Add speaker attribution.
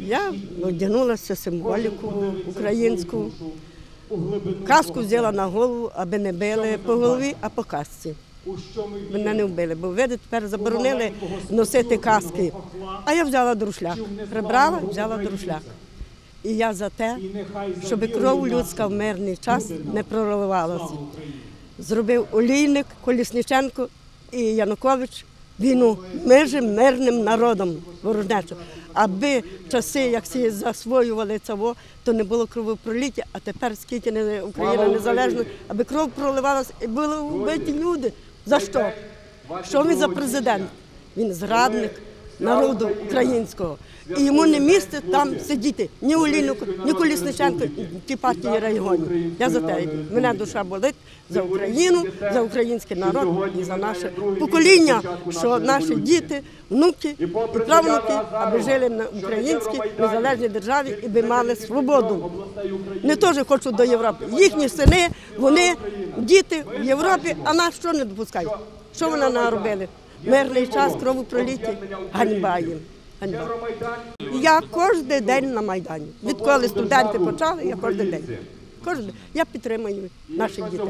Speaker 1: Я одягнулася символіку українську. Каску взяла на голову, аби не били по голові, а по касці. Мене не вбили, бо видите, тепер заборонили носити каски. А я взяла друшляк. Прибрала, взяла друшляк. І я за те, щоб кров людська в мирний час не проливалася. Зробив олійник Колісниченко і Янукович війну міжим мирним народом ворожнечу. Аби часи, як всі засвоювали цього, то не було кровопроліття, а тепер скільки не Україна незалежна, аби кров проливалася і були вбиті люди. За що? Що він за президент? Він зрадник народу українського. І йому не місце там сидіти. Ні у Олійнику, ні Колісниченко, ті партії районів. Я за те. Мене душа болить за Україну, за український народ і за наше покоління, що наші діти, внуки і правнуки, аби жили на українській незалежній державі і би мали свободу. Не теж хочуть до Європи. Їхні сини, вони діти в Європі, а нас що не допускають? Що вони наробили? Мирний час, кровопроліття, ганьба їм. Ганьба. Я кожен день на Майдані. Відколи студенти почали, я кожен день. Кожен день. Я підтримую наших дітей.